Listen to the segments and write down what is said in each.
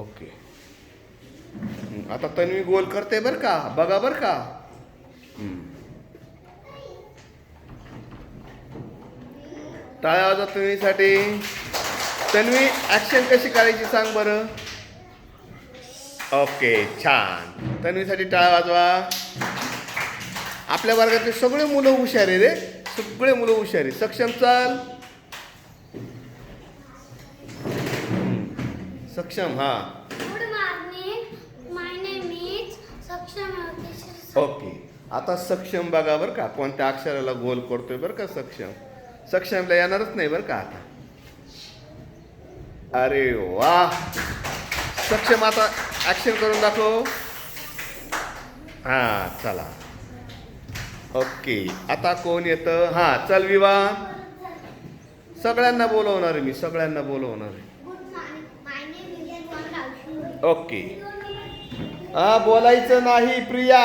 Okay. आता तन्वी गोल करते बर का? बघा बर का. टाळ्या वाजवा तन्वीसाठी. तन्वी ऍक्शन कशी करायची सांग बरं. ओके छान. तन्वीसाठी टाळ्या वाजवा. आपल्या वर्गातले सगळे मुलं हुशार आहे रे. सगळे मुलं हुशार आहे सक्षम चाल. सक्षम हा. Morning. My name is Saksham Yogesh. Okay आता सक्षम बघा बरं का कोणत्या अक्षराला गोल करतोय बरं का सक्षम. सक्षमला येणारच नाही बरं का आता. अरे वा. सक्षम आता ऍक्शन करून दाखव. हा चला. ओके आता कोण येतं? हा चल विवा. सगळ्यांना बोलवणार आहे मी सगळ्यांना बोलवणार आहे. ओके. हा बोलायचं नाही प्रिया.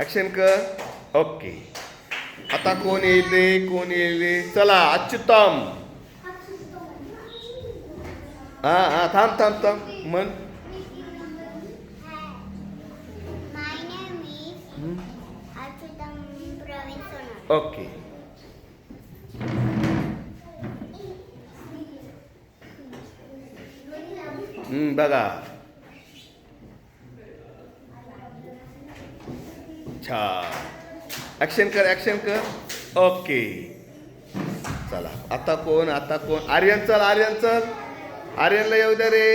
ऍक्शन कर. ओके. आता कोण रे कोण रे चला अच्युतम. हा हा थांब थांब थांब. मन. ओके. बघा. छान ऍक्शन कर ऍक्शन कर. ओके चला. आता कोण आता कोण? आर्यन चल आर्यन चल. आर्यनला येऊ द्या रे.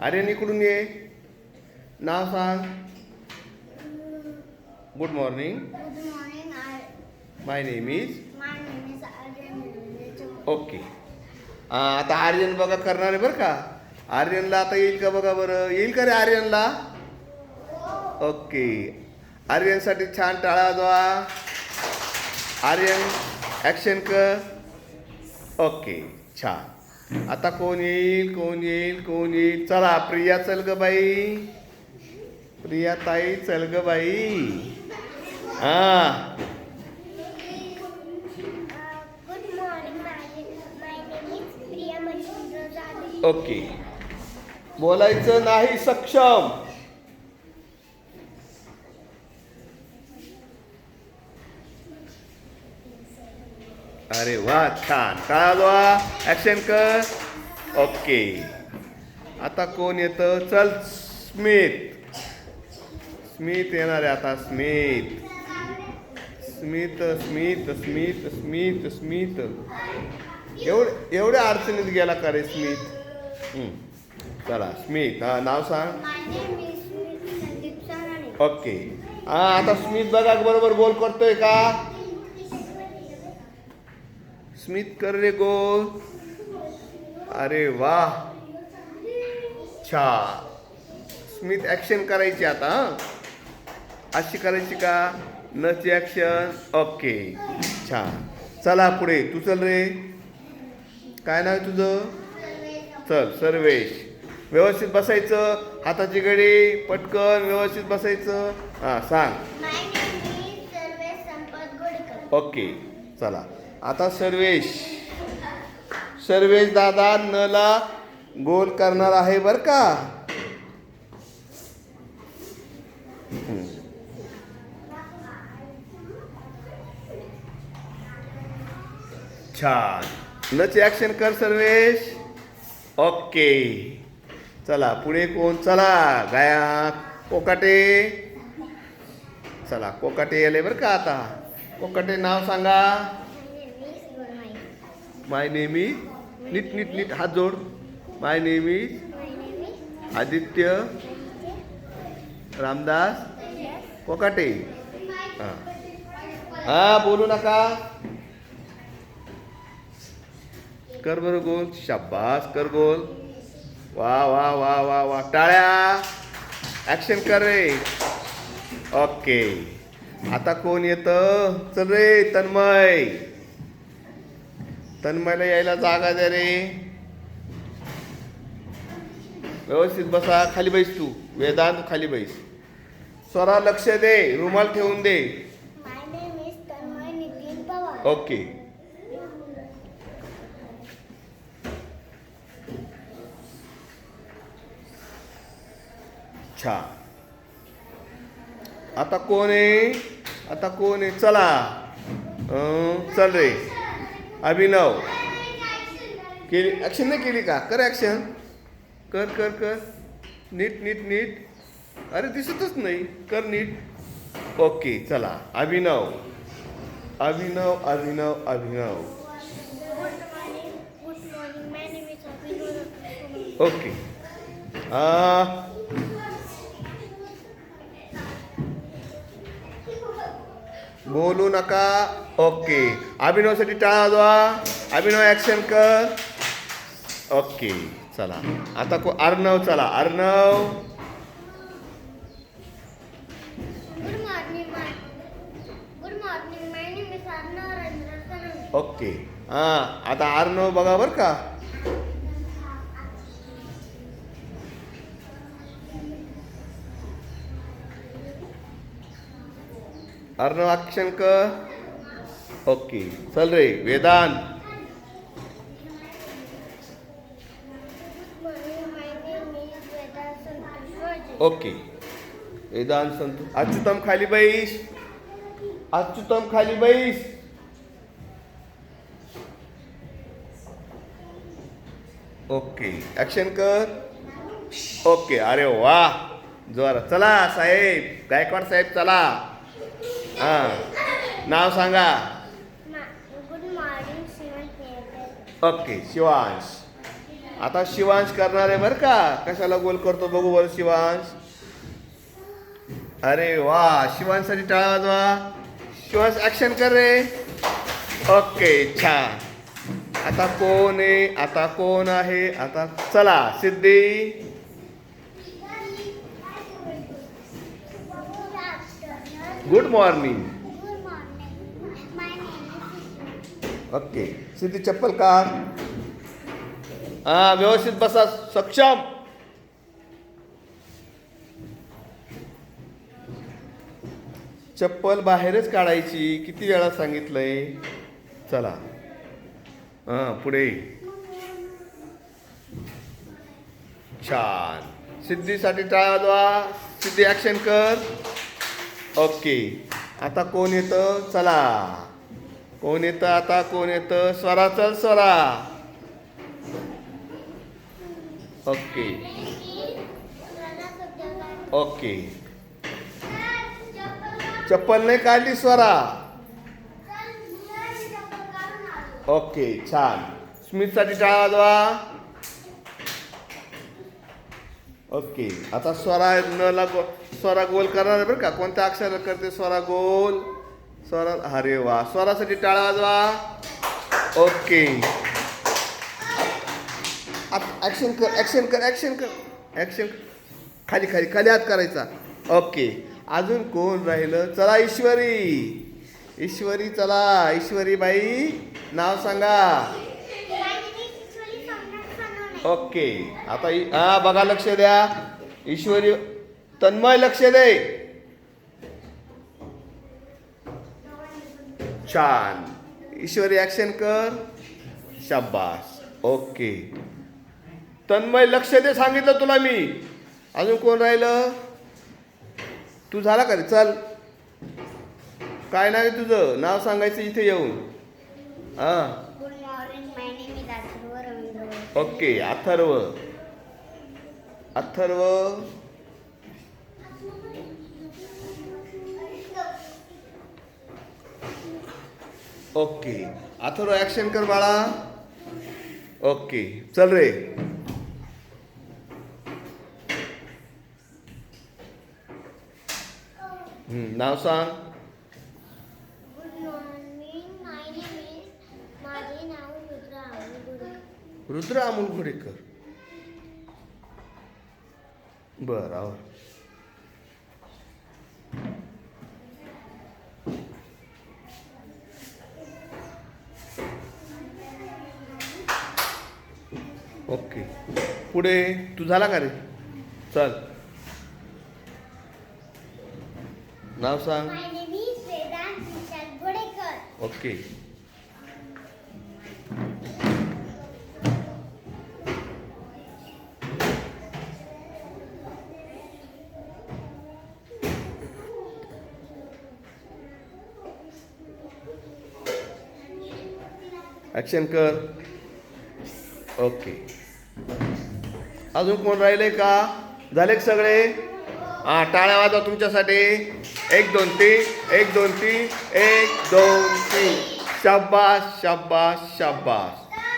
आर्यन इकडून ये. नाव सांग. Good morning my name is. Okay आता आर्यन बघा करणार आहे बरं का. आर्यनला आता येईल का बघा बरं. येईल का रे आर्यनला? ओके. आर्यनसाठी छान टाळा वाजवा आर्यन ॲक्शन कर. ओके छान. आता कोण येईल कोण येईल कोण येईल? चला प्रिया चल ग बाई. प्रिया ताई चल ग बाई. हां. ओके. बोलायचं नाही सक्षम. अरे वा छान. कळालो ऍक्शन कर. ओके. आता कोण येतं? चल स्मित स्मित येणार आहे आता स्मित स्मित स्मित स्मित स्मित स्मित एवढे एवढ्या अडचणीत गेला का रे स्मित चला स्मिथ हा नाव सांग. ओके. हा आता स्मिथ बघा बरोबर गोल करतोय का? स्मिथ कर रे गोल. अरे वा छान स्मिथ ॲक्शन करायची आता? अशी करायची का? नची ॲक्शन ओके. छान चला पुढे. तू चल रे. काय नाव तुझं? चल सर्वेश. व्यवस्थित बसायचं हाताची घडी पटकन व्यवस्थित बसायचं. हां सांग. ओके चला. आता सर्वेश. सर्वेश दादा नला गोल करणार आहे बर का? छान. नच ॲक्शन कर सर्वेश. ओके. चला पुढे कोण? चला गाया कोकाटे. चला कोकाटे आले बरं का आता. कोकाटे नाव सांगा. माय नेहमी नीट नीट नीट हात जोड. माय नेहमी आदित्य रामदास कोकाटे. हां. हां बोलू नका. कर बरं गोल. शाबास कर गोल. वा वा वा वा वा. टाळ्या. ॲक्शन कर रे. ओके आता कोण येतं? चल रे तन्मय. तन्मयला यायला जागा द्या रे. व्यवस्थित बसा. खाली बैस तू. वेदांत खाली बैस. स्वरा लक्ष दे. रुमाल ठेवून दे. ओके छान. आता कोण आहे? आता कोण आहे? चला. चल रे. अभिनव. केली ॲक्शन नाही केली का? कर ॲक्शन कर कर कर. नीट नीट नीट. अरे दिसतच नाही. कर नीट. ओके चला. अभिनव अभिनव. अभिनव अभिनव अभिनव. ओके. आ, बोलू नका. ओके. अभिनवसाठी टाळा वाजवा अभिनव ॲक्शन कर. ओके. चला. आता को अर्णव चला. अर्णव. ओके. हां आता अर्णव बघा बरं का. अर्णव अक्षंक कर ओके चल रे वेदांत ओके वेदांत संतोष अच्युतम खाली बैस. अच्युतम खाली बैस. ओके ॲक्शन कर. ओके अरे वा जोर चला साहेब गायकवाड साहेब चला. हां. नाव सांगा. ओके शिवांश. आता शिवांश करणार आहे बरं का? कशाला गोल करतो बघू बरं शिवांश. अरे वा शिवांशसाठी टाळा वाजवा. शिवांश ॲक्शन कर रे. ओके छान. आता कोण आहे? आता कोण आहे? आता चला Siddhi. Good morning good morning my name is okay Siddhi चप्पल काढ हा व्यवस्थित बसा सक्षम चप्पल बाहेरच काढायची किती वेळा सांगितलंय चला हां पुढे छान सिद्धीसाठी टाळा वाजवा सिद्धी ॲक्शन कर ओके. आता कोण येतं? चला. कोण येतं आता? कोण येतं? स्वरा चल स्वरा. ओके. ओके. चप्पल नाही काढली स्वरा. ओके छान. स्मितसाठी टाळा वाजवा ओके. आता स्वरा न लागो स्वरा गोल करणार आहे बरं का? कोणत्या अक्षर करते स्वरा गोल? स्वरा अरे वा. स्वरासाठी टाळा वाजवा. ओके. ॲक्शन कर ॲक्शन कर ॲक्शन कर. ॲक्शन खाली खाली खाली हात करायचा. ओके. अजून कोण राहिलं? चला ईश्वरी. ईश्वरी चला. ईश्वरी बाई नाव सांगा. ओके. आता हा बघा लक्ष द्या. ईश्वरी तन्मय लक्ष दे. छान. ईश्वरी ॲक्शन कर. शाबास. ओके. तन्मय लक्ष दे सांगितलं तुला मी. अजून कोण राहिलं? तू झाला का रे? चल. काय नाव आहे तुझं? नाव सांगायचं इथे येऊन. हां. Okay. Atharva. Atharva. Okay. Atharva action कर बाळा. ओके. चल रे. नाव सांग. रुद्र अमोल घोडेकर बर पुढे. तू झाला का रे? चल. नाव सांग. ओके. ॲक्शन कर. ओके. अजून कोण राहिले का? झाले सगळे? हां टाळ्या वाजवा तुमच्यासाठी. एक दोन तीन. एक दोन तीन. एक दोन तीन. शाबास शाबास शाबास.